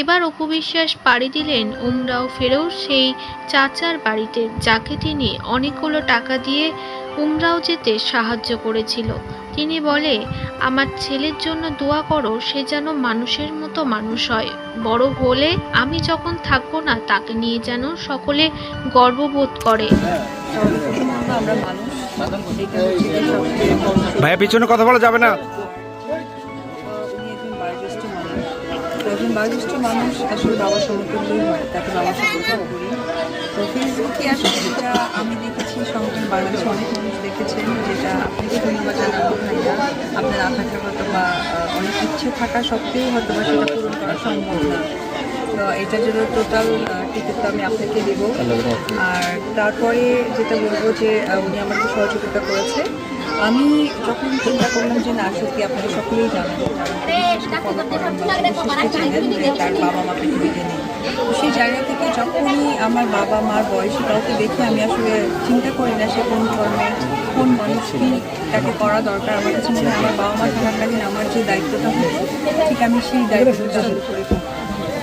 এবার অপু বিশ্বাস পাড়ি দিলেন উমরাও ফেরও সেই চাচার বাড়িতে, যাকে তিনি অনেকগুলো টাকা দিয়ে উমরাও যেতে সাহায্য করেছিল। তিনি বলে, আমার ছেলের জন্য দোয়া করো, সে যেন মানুষের মতো মানুষ হয়। বড় হলে আমি যখন থাকব না, তাকে নিয়ে যেন সকলে গর্ববোধ করে। ভাইয়া, পিছনে কথা বলা যাবে না। একজন বয়োজ্যেষ্ঠ মানুষ আসলে বাবা সমতুল্যই হয় তাকে বাবা সমতুল্য করি তো ফেসবুকে আসলে যেটা আমি দেখেছি সংগঠন বাংলাদেশে অনেক মানুষ দেখেছেন যেটা আপনি তো ধন্যবাদ জানাব ভাইয়া। আপনার থাকলে হয়তো বা অনেক ইচ্ছে থাকা সত্ত্বেও হয়তো বা সেটা পূরণ করা সম্ভব না। তো এটার জন্য টোটাল টিকিট আমি আপনাকে দেব। আর তারপরে যেটা বলব যে উনি আমাকে সহযোগিতা করেছে। আমি যখন চিন্তা করলাম যে না, সত্যি আপনারা সকলেই জানেন তার বাবা মা পৃথিবীতে নেই। তো সেই জায়গা থেকে যখনই আমার বাবা মার বয়সী কাউকে দেখে আমি আসলে চিন্তা করি না সে কোন ধর্মের, কোন মানুষ কি তাকে করা দরকার। আমার কাছে মনে আমার বাবা মা থাকাকালীন আমার যে দায়িত্বটা হতো, ঠিক আমি সেই দায়িত্বটা শুরু করে।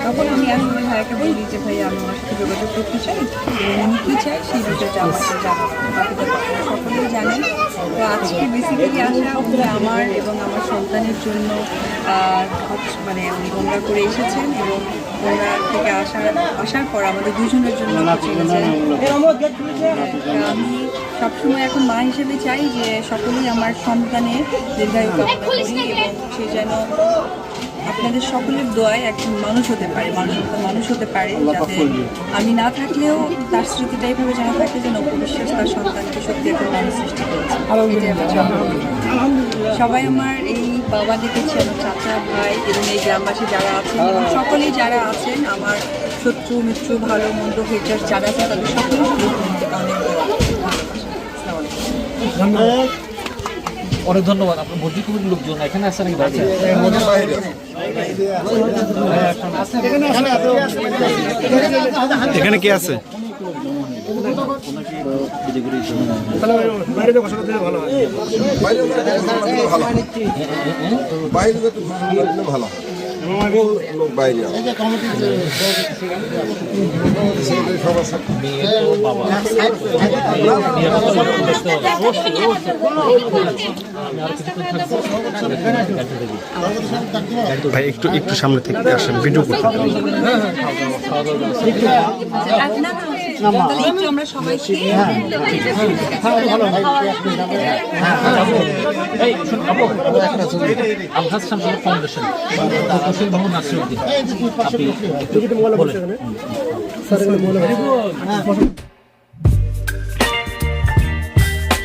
তখন আমি আসলে ভাইয়াকে বলি যে ভাই আমি ওনার সাথে যোগাযোগ করতে চাই উনি কী চাই সেই বিষয়টা আমাকে জানাব তো আপনারা সকলেই জানেন তো আজকে বেসিক্যালি আসা উনি আমার এবং আমার সন্তানের জন্য মানে উনি গোমরা করে এসেছেন এবং গোমরা থেকে আসার আসার পর আমাদের দুজনের জন্য আমি সবসময় এখন মা হিসেবে চাই যে সকলেই আমার সন্তানের দীর্ঘায়ু কামনা করি এবং সে যেন আপনাদের সকলের দোয়ায় একজন মানুষ হতে পারে মানুষ মানুষ হতে পারে যাতে আমি না থাকলেও তার স্মৃতিটা এইভাবে জানা থাকে যে নববিশ্বাস তার সন্তানকে সত্যি একটা মানুষ সৃষ্টি করেছে। সবাই আমার এই বাবা দেখেছি আমার চাচা ভাই এবং এই গ্রামবাসী যারা আছেন এবং সকলেই যারা আছেন আমার শত্রু মিত্র ভালো মন্দ হেটার যারা আছে তাদের সকলের অনেক আলাইকুম। অনেক ধন্যবাদ আপনার ভর্তি কমিটির লোকজন এখানে আসছে নাকি? বাইরে। এখানে কি আছে? ভালো। লোক বাইরে ভাই একটু একটু সামনে থেকে আসেন ভিডিও করতে আলহাজ শামসুল ফাউন্ডেশন হোসেন বাবু নাসিরুদ্দিন আপনি বলেন